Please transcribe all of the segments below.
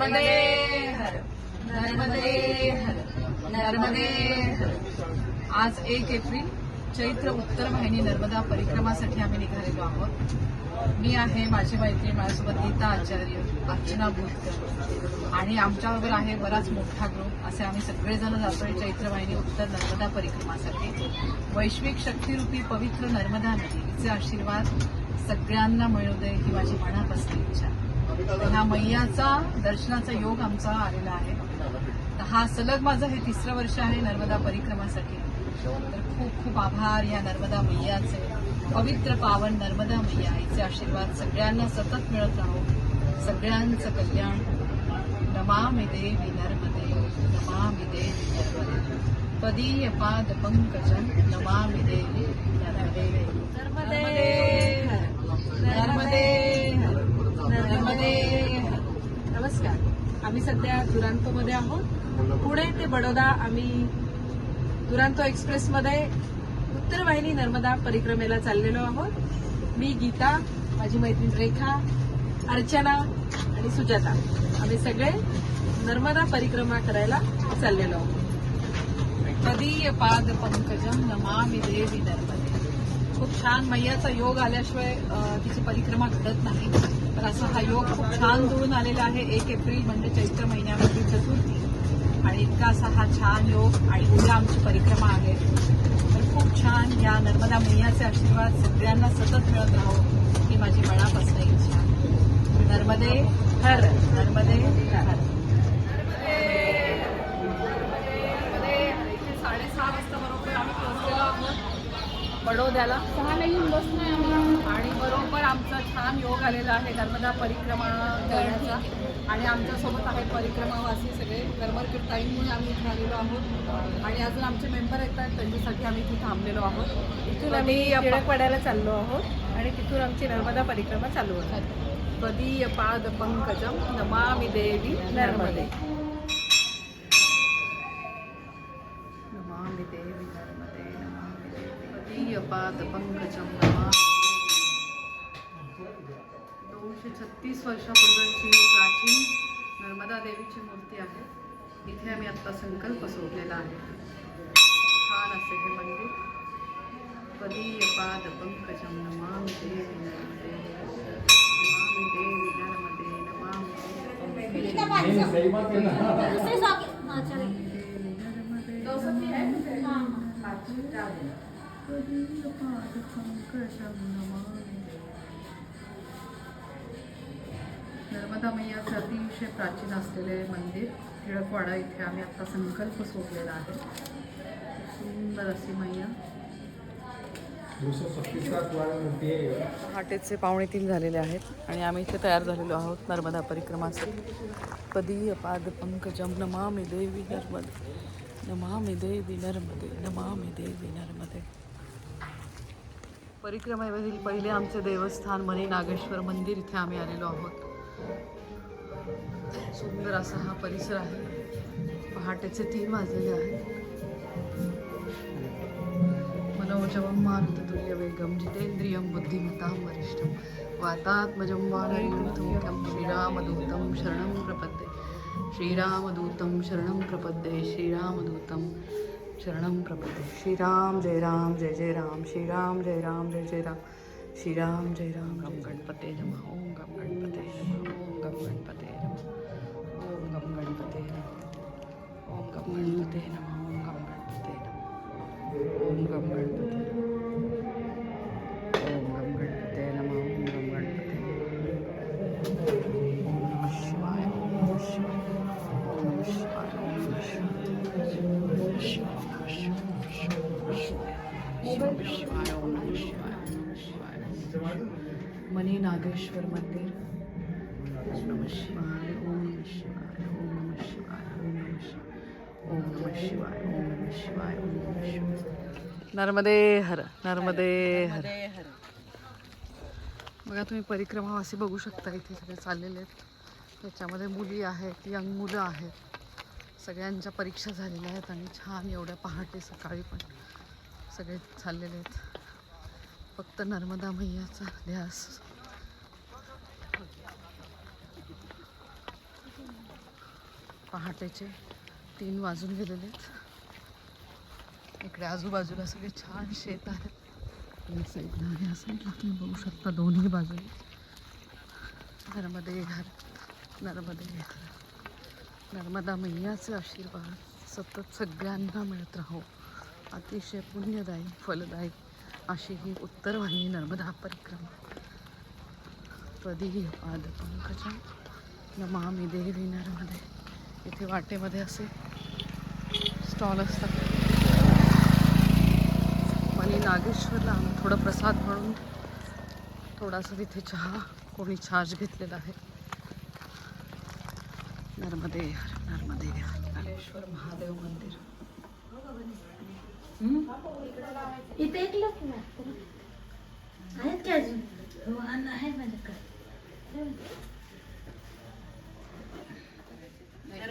नर्मदे हर नर्मदे हर नर्मदे हर. आज एक एप्रिल चैत्र उत्तर वाहिनी नर्मदा परिक्रमासाठी आम्ही निघालेलो आहोत. मी आहे माझी मैत्रीण माझ्यासोबत गीता आचार्य अर्चना बोधकर आणि आमच्याबरोबर आहे बराच मोठा ग्रुप असे आम्ही सगळेजण जातोय चैत्र वाहिनी उत्तर नर्मदा परिक्रमासाठी. वैश्विक शक्तिरूपी पवित्र नर्मदा नदीचे आशीर्वाद सगळ्यांना मिळू दे ही माझी मनापासून इच्छा. ह्या मैयाचा दर्शनाचा योग आमचा आलेला आहे. तर हा सलग माझं हे तिसरं वर्ष आहे नर्मदा परिक्रमासाठी. तर खूप खूप आभार या नर्मदा मैयाचे. पवित्र पावन नर्मदा मैया हिचे आशीर्वाद सगळ्यांना सतत मिळत राहो. सगळ्यांचं कल्याण. नमामि देवी नर्मदे नमामि देवी नर्मदे. त्वदीय पाद पंकजं नमामि देवी नर्मदे। नर्मदे. नर्मदे। हर. नमस्कार. आम्ही सध्या दुरांतोमध्ये आहोत. पुणे ते बडोदा आम्ही दुरांतो एक्सप्रेसमध्ये उत्तर वाहिनी नर्मदा परिक्रमेला चाललेलो आहोत. मी गीता माझी मैत्रीण रेखा अर्चना आणि सुजाता. आम्ही सगळे नर्मदा परिक्रमा करायला चाललेलो आहोत. कधी पाद पंकजम नमामि देवी नर्मदे खूप छान मैयाचा योग आल्याशिवाय तिची परिक्रमा घडत नाही. तर असा हा योग खूप छान जुळून आलेला आहे. एक एप्रिल म्हणजे चैत्र महिन्यामध्ये चतुर्थी. आणि इतका असा हा छान योग आणि उद्या आमची परिक्रमा आहे. तर खूप छान या नर्मदा मैयाचे आशीर्वाद सगळ्यांना सतत मिळत राहो ही माझी मनापासून इच्छा नर्मदे हर नर्मदे हर. बडोद्याला. सहाला येऊन आम्ही. आणि बरोबर आमचा छान योग आलेला आहे नर्मदा परिक्रमा करण्याचा. आणि आमच्यासोबत आहे परिक्रमावासी सगळे. करमरकर ताईंमुळे आम्ही इथे आलेलो आहोत. आणि अजून आमचे मेंबर येतात त्यांच्यासाठी आम्ही इथे थांबलेलो आहोत. इथून आम्ही टिळकवाड्याला चाललो आहोत आणि तिथून आमची नर्मदा परिक्रमा चालू होती त्वदीय पाद पंकजं नमामि देवी नर्मदे. त्वदीय पाद पंकजं नमामि दोनशे छत्तीस वर्षापूर्वीची प्राचीन नर्मदा देवीची मूर्ती आहे. इथे आम्ही आत्ता संकल्प सोडलेला आहे. छान असे हे मंदिर. पाद पंकजं नमामि देवी नर्मदे नमामि देवी नर्मदे नमामि देवी नर्मदा मैयाचे अतिशय प्राचीन असलेले मंदिर टिळकवाडा इथे आम्ही आता संकल्प सोडलेला आहे. सुंदर अशी मैया. पहाटेचे पावणे तीन झालेले आहेत आणि आम्ही इथे तयार झालेलो आहोत नर्मदा परिक्रमासाठी पदीय पाद पंकजम नमामि देवी नर्मदे. नमामि देवी नर्मदे नमामि देवी नर्मदे. परिक्रमेमधील पहिले आमचे देवस्थान मनी नागेश्वर मंदिर इथे आम्ही आलेलो आहोत. सुंदर असा हा परिसर आहे. पहाटेचे तीन वाजलेले आहेत. मनोजवं मारुततुल्य वेगम जितेंद्रियं बुद्धिमता वरिष्ठं। वातात्मजं वानरयूथमुख्यं श्रीरामदूतं शरणं प्रपद्ये श्रीरामदूतं शरणं प्रपद्ये श्रीरामदूतं शरणं प्रपद्ये श्रीराम जय राम जय जय राम. श्रीराम जय राम जय जय राम. श्रीराम जय राम गम गणपते नमः. ओम गम गणपते नमः. ओम गम गणपते नमः. ओम गम गणपते ओम गम गणपते नमः. ओम गम गणपते नमः. ओम गम गणपते नागेश्वर मंदिर. ओम नमः शिवाय ओम नमः शिवाय ओम नमः शिवाय ओम नमः शिवाय ओम नमः शिवाय ओम नमः शिवाय. ओम नमः शिवाय नर्मदे हर नर्मदे हर. बघा तुम्ही परिक्रमावासी बघू शकता इथे सगळे चाललेले आहेत. त्याच्यामध्ये मुली आहेत यंग मुलं आहेत. सगळ्यांच्या परीक्षा झालेल्या आहेत आणि छान एवढ्या पहाटे सकाळी पण सगळे चाललेले आहेत. फक्त नर्मदा मैयाचा ध्यास. पहाटेचे तीन वाजून गेलेले आहेत. इकडे आजूबाजूला सगळे छान शेत आहेत. या साईडला आणि या साईडला तुम्ही बघू शकता दोन्ही बाजूने. नर्मदे घर नर्मदे घर नर्मदा मैयाचे आशीर्वाद सतत सगळ्यांना मिळत राहो. अतिशय पुण्यदायी फलदायी अशी ही उत्तर वाहिनी नर्मदा परिक्रमा. त्वदीय पाद पंकजं नमामि देवी नर्मदे. इथे वाटेमध्ये असे स्टॉल असतात. आणि नागेश्वरला आम्ही थोडं प्रसाद म्हणून थोडासा तिथे चहा कोणी चार्ज घेतलेला आहे. नर्मदे नर्मदे नागेश्वर महादेव मंदिर. इथे एक लोक आहेत का अजून? हो, आहे माझ्याकडे.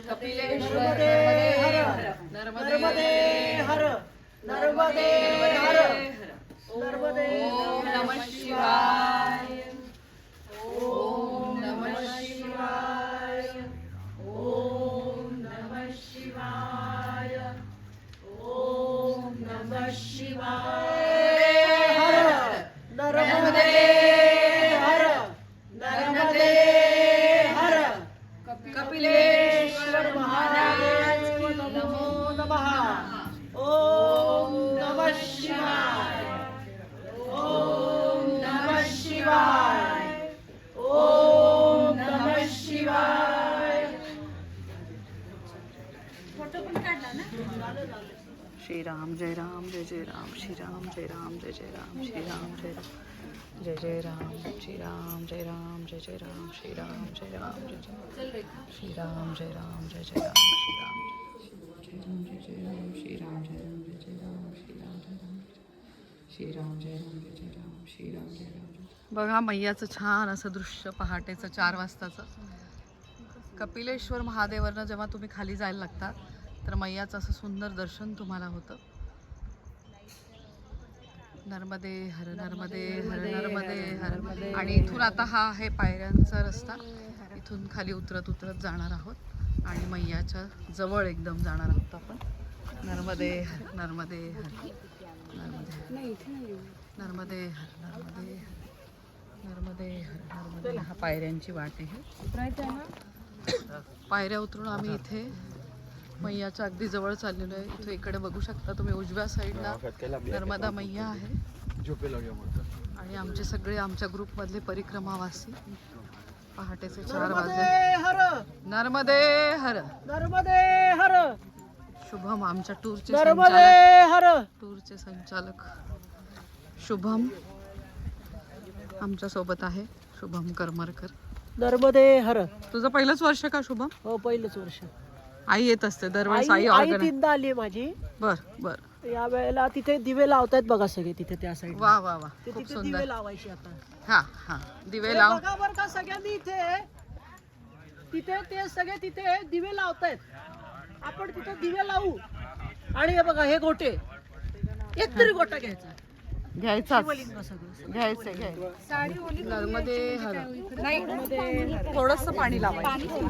कपिलेश्वर नर्मदे हर नर्मदे हर नर्मदे श्री राम जय राम जय जय राम श्री राम जय राम जय जय राम श्री राम जय राम जय जय राम श्री राम जय राम जय जय राम श्री राम जय राम जय जय श्री राम जय राम जय जय राम श्री राम जय राम जय जय राम श्री राम जय राम जय जय राम श्री राम जय राम श्री राम जय राम जय जय राम श्री राम जय राम बघा मैयाचं छान असं दृश्य पहाटेचं चार वाजताचं कपिलेश्वर महादेवरनं जेव्हा तुम्ही खाली जायला लागता तर मैयाचं असं सुंदर दर्शन तुम्हाला होतं. नर्मदे हर नर्मदे हर नर्मदे हर आणि इथून आता हा आहे पायऱ्यांचा रस्ता. इथून खाली उतरत उतरत जाणार आहोत. आणि मैयाच्या जवळ एकदम जाणार आहोत आपण. नर्मदे हर नर्मदे हर. नर्मदे. नर्मदे हर नर्मदे हर. नर्मदे हर नर्मदे हा पायऱ्यांची वाट आहे. पायऱ्या उतरून आम्ही इथे मैयाच्या अगदी जवळ चाललेलो आहे. इथे इकडे बघू शकता तुम्ही उजव्या साईडला नर्मदा मैया आहे. आणि आमचे सगळे आमच्या ग्रुपमधले परिक्रमावासी. पहाटेचे चार वाजले. नर्मदे हर! नर्मदे हर! नर्मदे हर! शुभम आमच्या टूरचे हर! टूरचे संचालक. शुभम आमच्यासोबत आहे. शुभम करमरकर. नर्मदे हर! तुझं पहिलंच वर्ष का शुभम? हो पहिलंच वर्ष. आई येत असते दरवेळेस आई आई तीनदा आली माझी. बर बर. या वेळेला तिथे दिवे लावतायत बघा सगळे तिथे त्या साईड वा वा वा. खूप तिथे सुंदर. दिवे लावायचे आता. हा हा. दिवे हे लाव. बघा बरं का सगळ्यांनी इथे. तिथे ते सगळे तिथे दिवे लावतायत. आपण तिथे दिवे लावू. आणि हे बघा हे गोटे. एक तरी गोटा घ्यायचा. घ्यायचा घ्यायचं. घ्यायचं नर्मदे हर नाही थोडस पाणी लावायचं.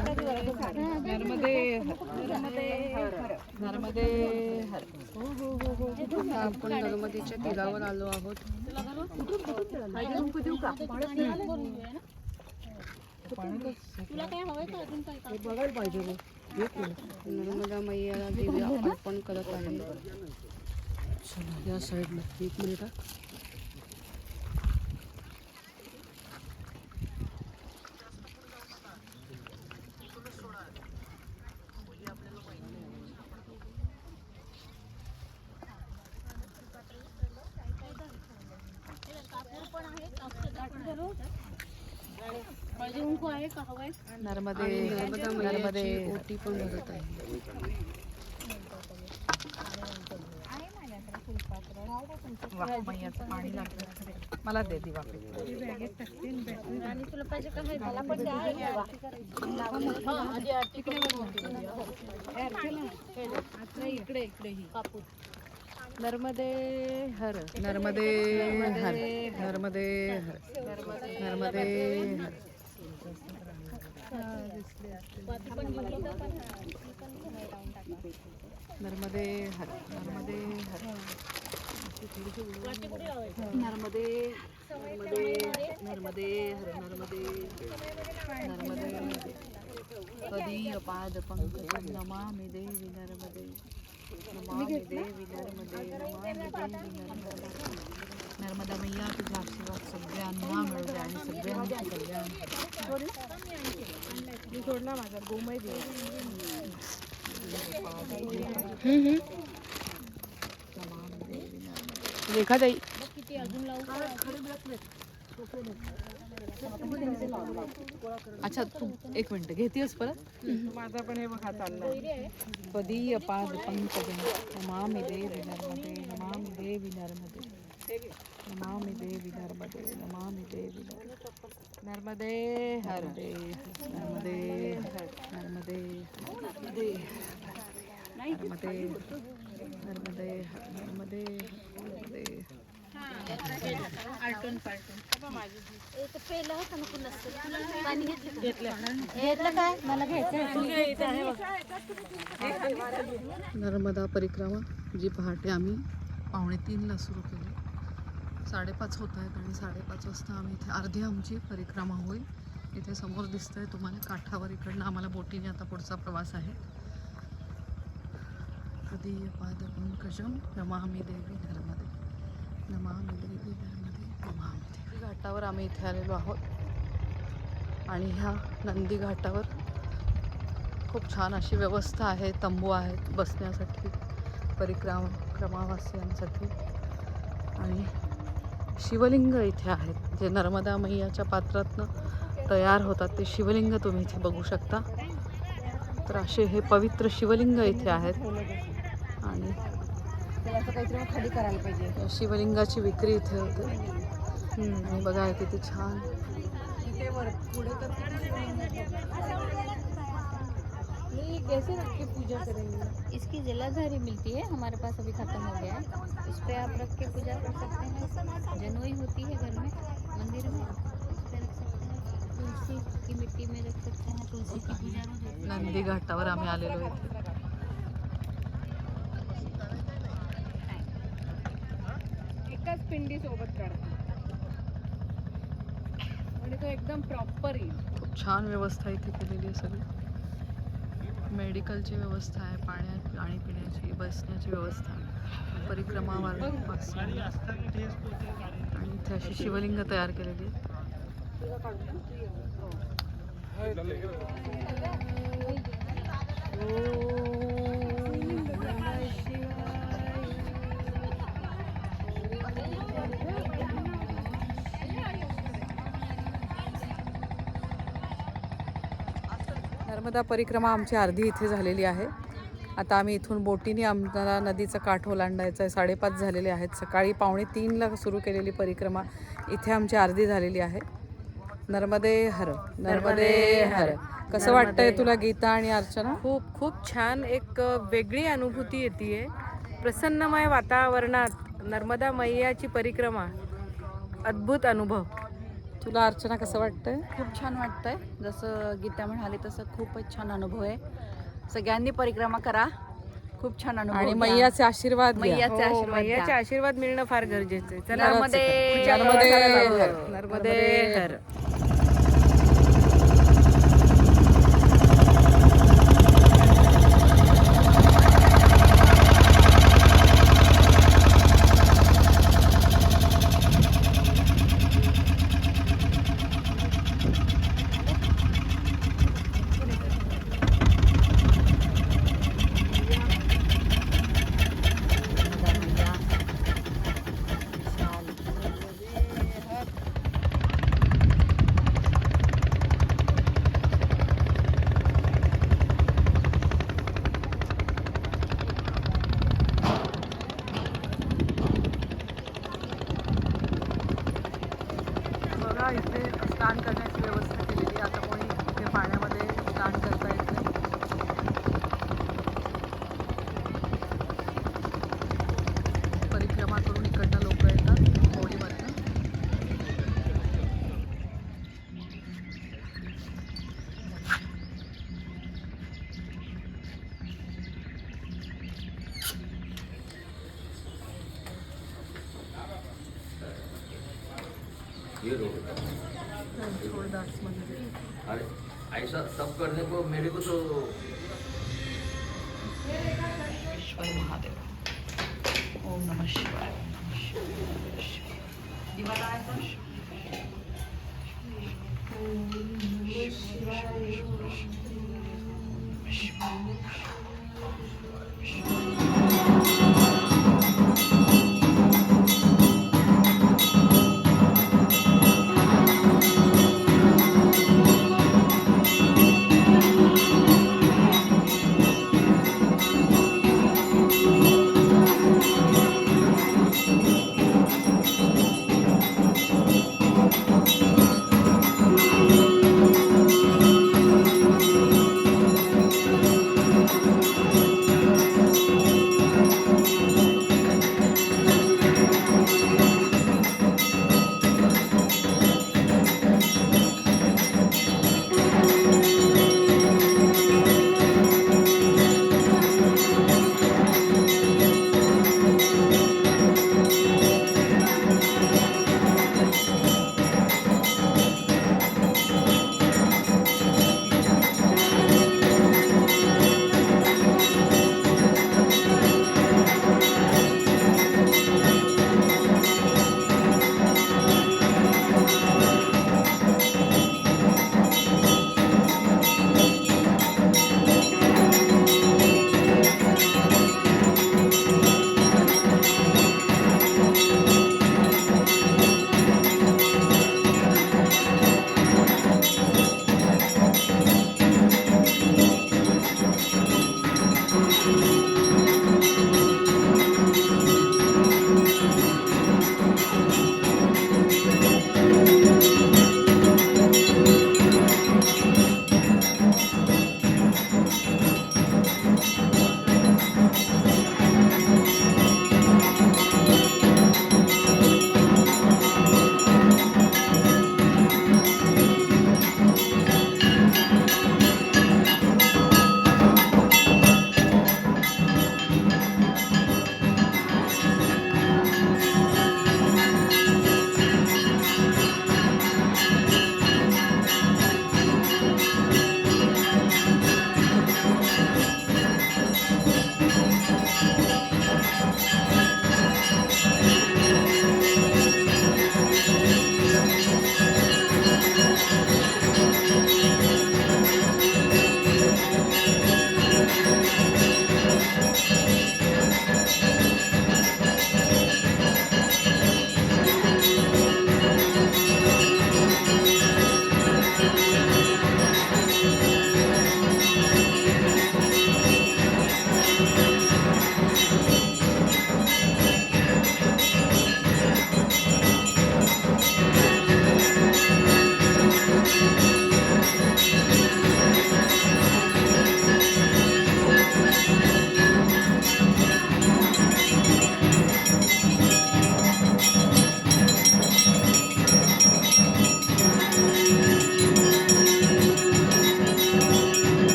नर्मदे हर नर्मदे हर आता आपण नर्मदेच्या तीरावर आलो आहोत. हे बघायला पाहिजे. नर्मदा मैयाला दिव्या अर्पण करत आहे चला या साईडला एक मिनिट हा. नर्मदे नर्मदे ओटी पण भरत आहे वा, मैयाचं पाणी लागलं मला दे दिवा इकडे इकडे नर्मदे हर नर्मदे हर नर्मदे हर नर्मदे हर नर्मदे हर नर्मदे हर. नर्मदे नर्मदे नर्मदे हर नर्मदे नर्मदे। कदीय पाद पंकजं नमामि देवी नर्मदे, नमामि देवी नर्मदे, नमामि देवी नर्मदे। नर्मदा मैया तुझ्या आशीर्वाद सगळ्यांना मिळू द्या आणि सगळ्यांचं कल्याण सोडला माझा गोमय रेखा ताई अच्छा तू एक मिनिट घेतेस परत? माझा पण हे बघा चाललाय. पदीय पाद पंकज नमामि देवी नर्मदे नमामि देवी नर्मदे नमामि देवी नर्मदे नमामि देवी नर्मदे नर्मदे हर नर्मदे हर नर्मदे नर्मदे नर्मदे नर्मदे नर्मदे नर्मदे एक पेलं होतं ना कुणाचं पाणी घेतलं घेतलं. काय? मला घ्यायचं नर्मदा परिक्रमा जी पहाटे आम्ही पावणे तीनला सुरू केली. साडेपाच होत आहेत आणि साडेपाच वाजता आम्ही इथे अर्धी आमची परिक्रमा होईल. इथे समोर दिसतंय तुम्हाला काठावर इकडनं आम्हाला बोटीने आता पुढचा प्रवास आहे. कधी पाद नमामि देवी नर्मदे नमामि देवी नर्मदे नमामि देवी घाटावर आम्ही इथे आलेलो आहोत आणि ह्या नंदी घाटावर खूप छान अशी व्यवस्था आहे तंबू आहेत बसण्यासाठी परिक्रमा क्रमावासियांसाठी. आणि शिवलिंग इथे आहेत जे नर्मदा मैयाच्या पात्रातनं तयार होतात ते शिवलिंग तुम्ही इथे बघू शकता. तर असे हे पवित्र शिवलिंग इथे आहेत. खाली करायला पाहिजे. या शिवलिंगाची विक्री इथे होते. आणि बघा हे किती छान. तिथे वर पुढे तर ये कैसे रख के पूजा करेंगे इसकी जलाधारी मिलती है हमारे पास अभी खत्म हो गया है। इस पे आप रख के पूजा कर सकते हैं। जनोई होती है घर में मंदिर में। इस पे रख सकते हैं। तुलसी की मिट्टी में रख सकते हैं। तुलसी की पूजा है। नंदी घाटावर आम्ही आलेलो इथे. पिंडी सोबत काढतो. आणि तो एकदम प्रॉपर येईल. खूप छान व्यवस्था इथे केलेली आहे सगळी. मेडिकलची व्यवस्था आहे पाण्या पाणी पिण्याची बसण्याची व्यवस्था आहे. परिक्रमा मार्गापासून आणि इथे अशी शिवलिंग तयार केलेली आहेत नर्मदा परिक्रमा आमची अर्धी इथे झालेली आहे. आता आम्ही इथून बोटीने आम्हाला नदीचं काठ ओलांडायचं आहे. साडेपाच झालेले आहेत. सकाळी पावणे तीनला सुरू केलेली परिक्रमा इथे आमची अर्धी झालेली आहे. नर्मदे हर नर्मदे हर. कसं वाटतंय तुला गीता आणि अर्चना? खूप खूप छान. एक वेगळी अनुभूती येते प्रसन्नमय वातावरणात नर्मदा मैयाची परिक्रमा अद्भुत अनुभव. तुला अर्चना कसं वाटतंय? खूप छान वाटतंय. जसं गीता म्हणाली तसं खूपच छान अनुभव आहे. सगळ्यांनी परिक्रमा करा. खूप छान अनुभव आणि घ्या. मैयाचे आशीर्वाद घ्या. मैयाचे हो, आशीर्वाद मैयाचे. आशीर्वाद मिळणं फार गरजेचं आहे. चला नर्मदे. नर्मदे. नर्मदे. हर बघा इथे स्नान करण्याची व्यवस्था केलेली आहे. आता कोणी इथे पाण्यामध्ये स्नान करता येत नाही परिक्रमा करून इकडनं लोक येतात होळीमधनं ये अरे ऐसा सब करने को मेरे को तो ईश्वर महादेव। ओम नमः शिवाय शिवाय शिवाय।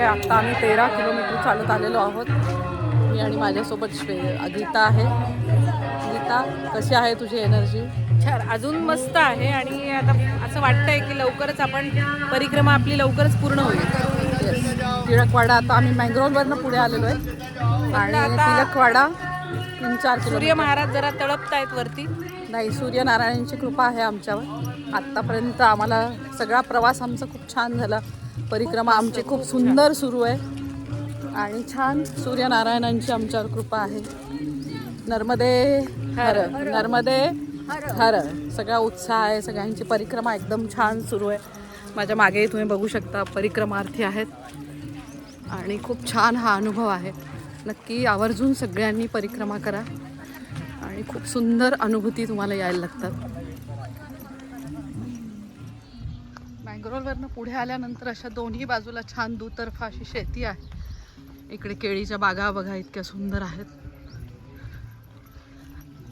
आहे. आत्ता आम्ही तेरा किलोमीटर चालत आलेलो आहोत. मी आणि माझ्यासोबत श्वे गीता आहे. गीता कशी आहे तुझी एनर्जी छान. अजून मस्त आहे आणि आता असं वाटतंय की लवकरच आपण परिक्रमा आपली लवकरच पूर्ण होईल. टिळकवाडा आता आम्ही मँग्रोवरनं पुढे आलेलो आहे. आणि आता- टिळकवाडा तीन चार सूर्य महाराज जरा तळपतायत वरती. नाही सूर्यनारायणची कृपा आहे आमच्यावर. आत्तापर्यंत आम्हाला सगळा प्रवास आमचा खूप छान झाला. परिक्रमा आमची खूप सुंदर सुरू आहे. आणि छान सूर्यनारायणांची आमच्यावर कृपा आहे. नर्मदे हर नर्मदे हर. सगळा उत्साह आहे सगळ्यांची परिक्रमा एकदम छान सुरू आहे. माझ्या मागे तुम्ही बघू शकता परिक्रमार्थी आहेत. आणि खूप छान हा अनुभव आहे. नक्की आवर्जून सगळ्यांनी परिक्रमा करा. आणि खूप सुंदर अनुभूती तुम्हाला यायला लागतात. मँग्रोवरनं पुढे आल्यानंतर अशा दोन्ही बाजूला छान दुतर्फा अशी शेती आहे. इकडे केळीच्या बागा बघा इतक्या सुंदर आहेत.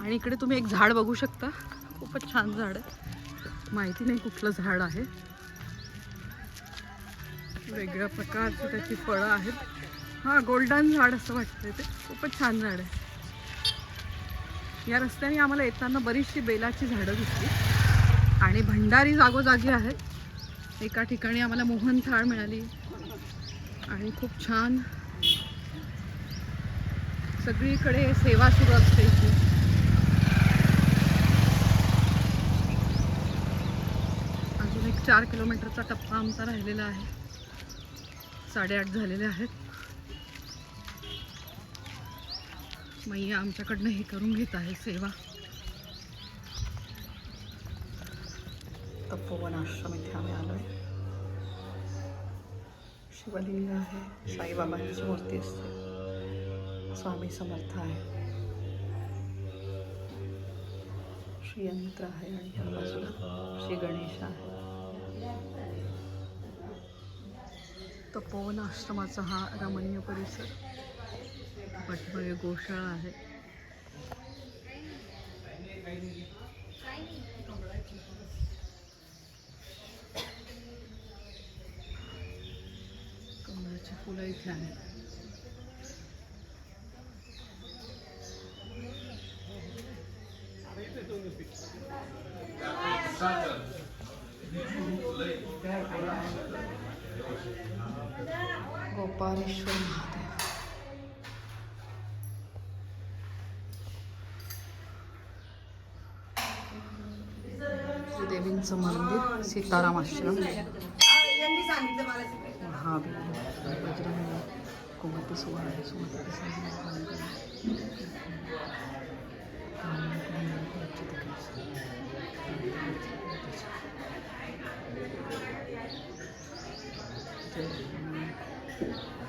आणि इकडे तुम्ही एक झाड बघू शकता. खूपच छान झाड आहे. माहिती नाही कुठलं झाड आहे. वेगळ्या प्रकारची त्याची फळं आहेत. हां गोल्डन झाड असं वाटतं ते. खूपच छान झाड आहे. या रस्त्याने आम्हाला येताना बरीचशी बेलाची झाडं दिसली. आणि भंडारी जागोजागी आहेत. एका ठिकाणी आम्हाला मोहन थाळ मिळाली. आणि खूप छान. सगळीकडे सेवा सुरू असते इथे. अजून एक चार किलोमीटरचा टप्पा आमचा राहिलेला आहे. साडेआठ झालेले आहेत. मैया आमच्याकडनं हे करून घेत आहे सेवा. तपोवन आश्रम इथे आम्ही आलो आहे. शिवलिंग आहे साईबाबांची मूर्ती असते. स्वामी समर्थ आहे. श्रीयंत्र आहे आणि ह्या बाजूला श्री गणेश आहे. तपोवन आश्रमाचा हा रमणीय परिसर. पाठीमागे गोशाळा आहे. कमळाची फुलं इथे आहेत गोपालेश्वर महादेव. देवींचं मंदिर सीताराम आश्रम. यांनी सांगितलं मला महावीर बजरंग कुमती सुवर्ण सुमती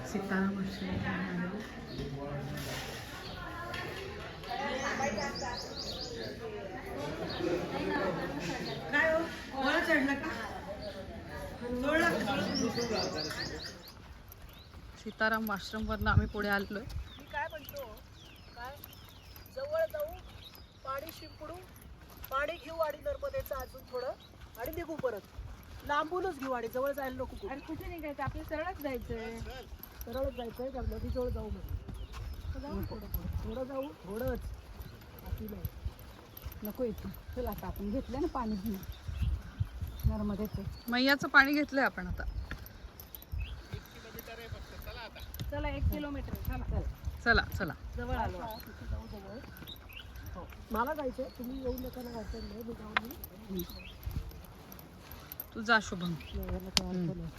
सीताराम आश्रम सीताराम आश्रमवरनं आम्ही पुढे आलेलो आहे मी काय म्हणतो? काय? जवळ जाऊ पाणी शिंपडू पाणी घेऊ आणि नर्मदेचं अजून थोडं आणि निघू परत. लांबूनच घेऊ आणि जवळ जायला नको कुठे. आणि कुठे निघायचं? आपल्या सरळच जायचंय. सरळच जायचंय का? नदीजवळ जाऊ म्हणजे जाऊ थोडं थोडं थोडं जाऊ थोडंच. अति नाही. नको इथं. चल आता आपण घेतलं ना पाणी. नर्मदेचं. मैयाचं पाणी घेतलंय आपण आता. चला एक किलोमीटर. चला. चला. चला जवळ आलो. जाऊ जवळ हो. मला जायचंय. तुम्ही येऊ नका ना अडचण नाही मी जाऊन येईन. तू जा शुभम. नाही, याला काही अडचण नाही.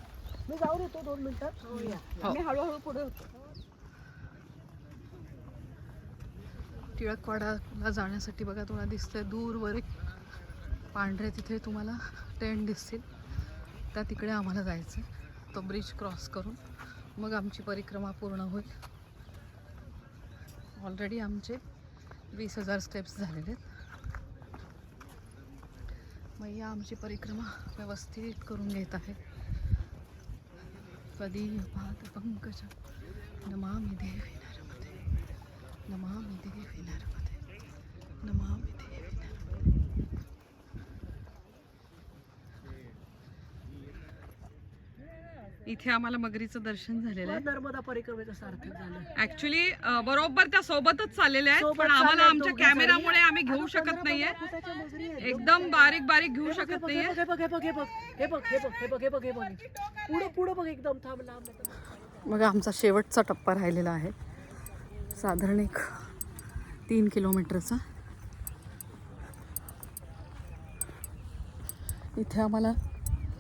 मी जाऊन येतो दोन मिनिटात. या. मी हळूहळू पुढे होतो. टिळकवाडाला जाण्यासाठी बघा तुम्हाला दिसतंय दूरवर एक पांढरे तिथे तुम्हाला टेंट दिसतील. त्या तिकडे आम्हाला जायचं आहे तो ब्रिज क्रॉस करून. मग आमची परिक्रमा पूर्ण होईल. ऑलरेडी आमचे वीस हजार स्टेप्स झालेले आहेत. मैया आमची परिक्रमा व्यवस्थित करून घेत आहे. कधी पाहत पंकज नमामी देवी नर्मदे. नमामि देवी नर्मदे. इथे आम्हाला मगरीचं दर्शन झालेलं आहे. नर्मदा परिक्रमेचं सार्थक झालं. ऍक्च्युली बरोबर त्या सोबतच चाललेल्या आहेत पण आम्हाला आमच्या. कॅमेरामुळे आम्ही घेऊ शकत नाहीये. एकदम बारीक बारीक घेऊ हे हे शकत हे नाहीये. बघ, हे बघ हे बघ हे बघ हे बघ हे बघ हे बघ हे बघ हे बघ. हे पुढं पुढं बघ एकदम थांब लांब आहे. मग आमचा शेवटचा टप्पा राहिलेला आहे. साधारण एक तीन किलोमीटरचा. इथे आम्हाला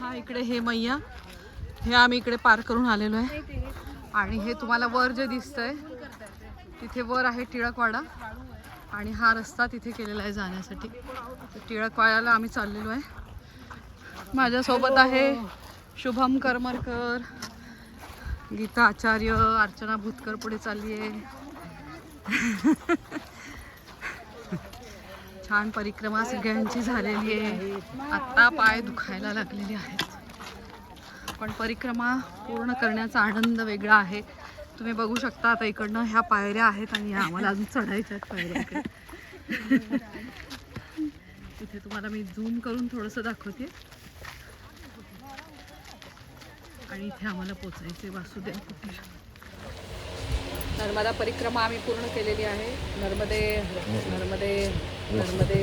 हा इकडे हे मैया. हे आम्ही इकडे पार करून आलेलो आहे. आणि हे तुम्हाला वर जे दिसतंय तिथे वर आहे टिळकवाडा. आणि हा रस्ता तिथे केलेला आहे जाण्यासाठी. टिळकवाड्याला आम्ही चाललेलो आहे. माझ्यासोबत आहे शुभम करमरकर गीता आचार्य अर्चना भूतकर पुढे चालली आहे. छान परिक्रमा सगळ्यांची झालेली आहे. आत्ता पाय दुखायला लागलेले आहेत. पण परिक्रमा पूर्ण करण्याचा आनंद वेगळा आहे. तुम्ही बघू शकता आता इकडनं ह्या पायऱ्या आहेत आणि ह्या आम्हाला अजून चढायच्या आहेत पायऱ्या तिथे इथे तुम्हाला मी झूम करून थोडंसं दाखवते. आणि इथे आम्हाला पोचायचे वासुदेव कुठे? नर्मदा परिक्रमा आम्ही पूर्ण केलेली आहे. नर्मदे नर्मदे नर्मदे